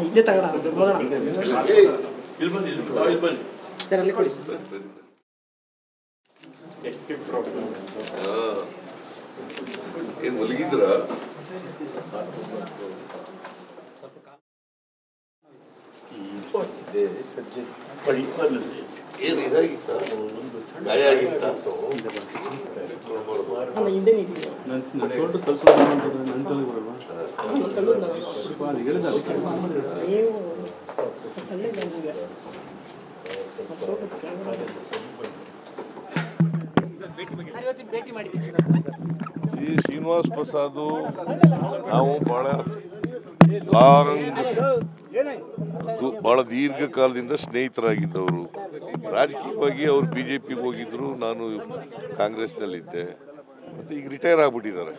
ಇಲ್ಲೇ ತಗೋಣ ಹೋಗೋಣ ಬನ್ನಿ ಸರ್ ಅಲ್ಲಿ ಕೊಡಿ. ಏನ್ ಮಲಗಿದ್ರ ಏನ್ ಇದಾಗಿತ್ತ ಗಾಯ ಆಗಿತ್ತ ನೋಡ್ಬಾರ್ದು. ಅಲ್ಲ ಹಿಂದೆ ನಿಂತಿದೆ ನೀವು ಶ್ರೀ ಶ್ರೀನಿವಾಸ್ ಪ್ರಸಾದ್ ನಾವು ಬಹಳ ಲಾಂಗ್ ಬಹಳ ದೀರ್ಘಕಾಲದಿಂದ ಸ್ನೇಹಿತರಾಗಿದ್ದವರು. ರಾಜಕೀಯವಾಗಿ ಅವರು ಬಿ ಜೆ ಪಿಗೆ ಹೋಗಿದ್ರು ನಾನು ಕಾಂಗ್ರೆಸ್ನಲ್ಲಿದ್ದೆ. ಮತ್ತು ಈಗ ರಿಟೈರ್ ಆಗ್ಬಿಟ್ಟಿದ್ದಾರೆ.